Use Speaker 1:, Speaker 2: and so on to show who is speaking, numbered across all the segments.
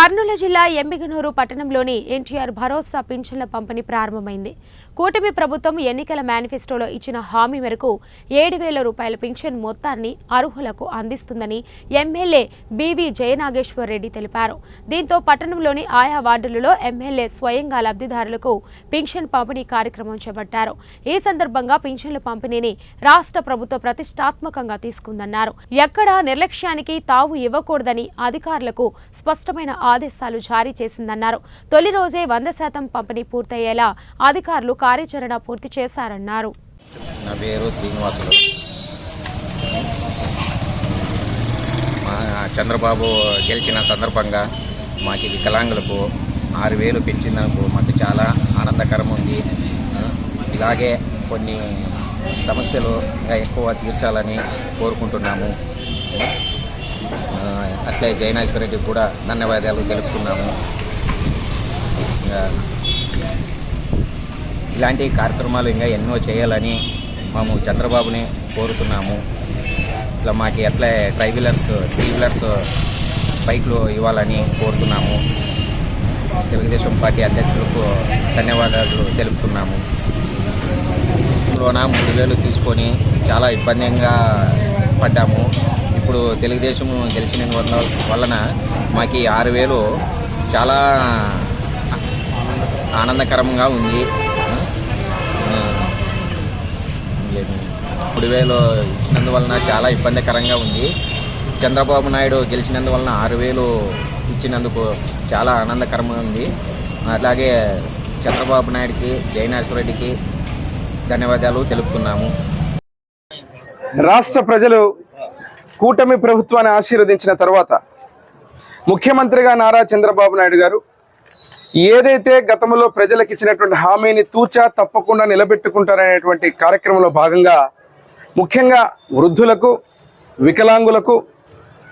Speaker 1: కర్నూలు జిల్లా ఎంబిగనూరు పట్టణంలోని ఎన్టీఆర్ భరోసా పింఛన్ల పంపిణీ ప్రారంభమైంది. కూటమి ప్రభుత్వం ఎన్నికల మేనిఫెస్టోలో ఇచ్చిన హామీ మేరకు ఏడు వేల రూపాయల పింఛన్ మొత్తాన్ని అర్హులకు అందిస్తుందని ఎమ్మెల్యే బీవీ జయనాగేశ్వర్ రెడ్డి తెలిపారు. దీంతో పట్టణంలోని ఆయా వార్డులలో ఎమ్మెల్యే స్వయంగా లబ్ధిదారులకు పింఛన్ పంపిణీ కార్యక్రమం చేపట్టారు. ఈ సందర్భంగా పింఛన్ల పంపిణీని రాష్ట్ర ప్రభుత్వం ప్రతిష్టాత్మకంగా తీసుకుందన్నారు. ఎక్కడా నిర్లక్ష్యానికి తావు ఇవ్వకూడదని అధికారులకు స్పష్టమైన ఆదేశాలు జారీ చేసిందన్నారు. తొలి రోజే వంద శాతం పంపిణీ పూర్తయ్యేలా అధికారులు కార్యాచరణ పూర్తి చేశారన్నారు.
Speaker 2: నా పేరు శ్రీనివాసులు. చంద్రబాబు గెలిచిన సందర్భంగా మాకు వికలాంగులకు ఆరు వేలు పెంచినందుకు మాకు చాలా ఆనందకరం ఉంది. ఇలాగే కొన్ని సమస్యలు ఇంకా ఎక్కువ తీర్చాలని కోరుకుంటున్నాము. అట్లే జయనాశ్వర రెడ్డికి కూడా ధన్యవాదాలు తెలుపుతున్నాము. ఇలాంటి కార్యక్రమాలు ఇంకా ఎన్నో చేయాలని మేము చంద్రబాబుని కోరుతున్నాము. ఇట్లా మాకు ఎట్లా ట్రైవీలర్స్ త్రీ వీలర్స్ బైక్లు ఇవ్వాలని కోరుతున్నాము. తెలుగుదేశం పార్టీ అధ్యక్షులకు ధన్యవాదాలు తెలుపుతున్నాము. లోన మూడు వేలు తీసుకొని చాలా ఇబ్బందిగా పడ్డాము. ఇప్పుడు తెలుగుదేశం గెలిచిన వలన మాకు ఈ ఆరు వేలు చాలా ఆనందకరంగా ఉంది. మూడు వేలు ఇచ్చినందువలన చాలా ఇబ్బందికరంగా ఉంది. చంద్రబాబు నాయుడు గెలిచినందువలన ఆరు వేలు ఇచ్చినందుకు చాలా ఆనందకరంగా ఉంది. అలాగే చంద్రబాబు నాయుడికి జయనాశ్వర రెడ్డికి ధన్యవాదాలు తెలుపుతున్నాము.
Speaker 3: రాష్ట్ర ప్రజలు కూటమి ప్రభుత్వాన్ని ఆశీర్వదించిన తర్వాత ముఖ్యమంత్రిగా నారా చంద్రబాబు నాయుడు గారు ఏదైతే గతంలో ప్రజలకు ఇచ్చినటువంటి హామీని తూచా తప్పకుండా నిలబెట్టుకుంటారనేటువంటి కార్యక్రమంలో భాగంగా ముఖ్యంగా వృద్ధులకు వికలాంగులకు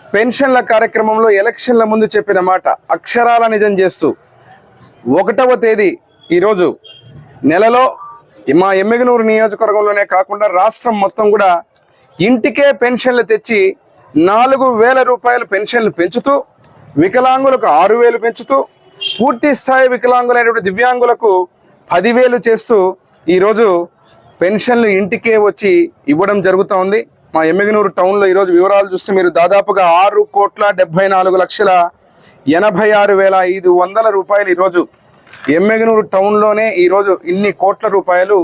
Speaker 3: పెన్షన్ల కార్యక్రమంలో ఎలక్షన్ల ముందు చెప్పిన మాట అక్షరాల నిజం చేస్తూ ఒకటవ తేదీ ఈరోజు నెలలో మా ఎమ్మిగనూరు నియోజకవర్గంలోనే కాకుండా రాష్ట్రం మొత్తం కూడా ఇంటికే పెన్షన్లు తెచ్చి నాలుగు వేల రూపాయల పెన్షన్లు పెంచుతూ వికలాంగులకు ఆరు వేలు పెంచుతూ పూర్తి స్థాయి వికలాంగులైనటువంటి దివ్యాంగులకు పదివేలు చేస్తూ ఈరోజు పెన్షన్లు ఇంటికే వచ్చి ఇవ్వడం జరుగుతూ ఉంది. మా ఎమ్మిగనూరు టౌన్లో ఈరోజు వివరాలు చూస్తే మీరు దాదాపుగా ఆరు కోట్ల డెబ్బై నాలుగు లక్షల ఎనభై ఆరు వేల ఐదు వందల రూపాయలు ఈరోజు ఎమ్మెగనూరు టౌన్లోనే ఈరోజు ఇన్ని కోట్ల రూపాయలు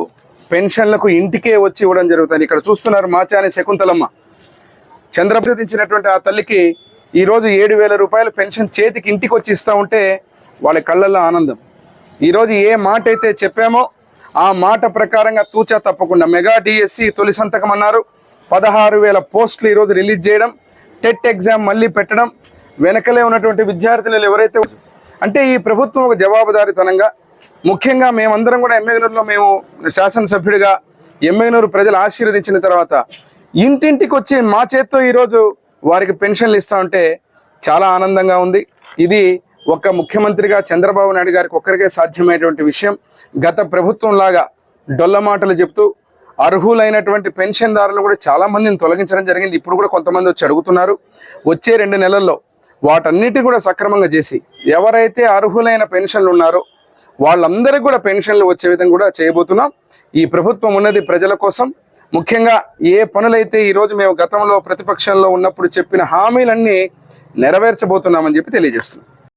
Speaker 3: పెన్షన్లకు ఇంటికే వచ్చి ఇవ్వడం జరుగుతుంది. ఇక్కడ చూస్తున్నారు మాచాని శకుంతలమ్మ. చంద్రప్రదించినటువంటి ఆ తల్లికి ఈరోజు ఏడు వేల రూపాయల పెన్షన్ చేతికి ఇంటికి వచ్చి ఇస్తూ ఉంటే వాళ్ళ కళ్ళల్లో ఆనందం. ఈరోజు ఏ మాట అయితే చెప్పామో ఆ మాట ప్రకారంగా తూచా తప్పకుండా మెగా డిఎస్సి తొలి సంతకం అన్నారు. పదహారు వేల పోస్టులు ఈరోజు రిలీజ్ చేయడం టెట్ ఎగ్జామ్ మళ్ళీ పెట్టడం వెనకలే ఉన్నటువంటి విద్యార్థినులు ఎవరైతే అంటే ఈ ప్రభుత్వం ఒక జవాబుదారితనంగా ముఖ్యంగా మేమందరం కూడా ఎమ్మెగనూరులో మేము శాసనసభ్యుడిగా ఎమ్మెగనూరు ప్రజలు ఆశీర్వదించిన తర్వాత ఇంటింటికి వచ్చి మా చేత్తో ఈరోజు వారికి పెన్షన్లు ఇస్తా ఉంటే చాలా ఆనందంగా ఉంది. ఇది ఒక ముఖ్యమంత్రిగా చంద్రబాబు నాయుడు గారికి ఒక్కరికే సాధ్యమైనటువంటి విషయం. గత ప్రభుత్వం లాగా డొల్ల మాటలు చెప్తూ అర్హులైనటువంటి పెన్షన్దారులను కూడా చాలా మందిని తొలగించడం జరిగింది. ఇప్పుడు కూడా కొంతమంది వచ్చి అడుగుతున్నారు. వచ్చే రెండు నెలల్లో వాటన్నిటి కూడా సక్రమంగా చేసి ఎవరైతే అర్హులైన పెన్షన్లు ఉన్నారో వాళ్ళందరికీ కూడా పెన్షన్లు వచ్చే విధంగా కూడా చేయబోతున్నాం. ఈ ప్రభుత్వం ఉన్నది ప్రజల కోసం. ముఖ్యంగా ఏ పనులైతే ఈరోజు మేము గతంలో ప్రతిపక్షంలో ఉన్నప్పుడు చెప్పిన హామీలన్నీ నెరవేర్చబోతున్నామని చెప్పి తెలియజేస్తున్నాం.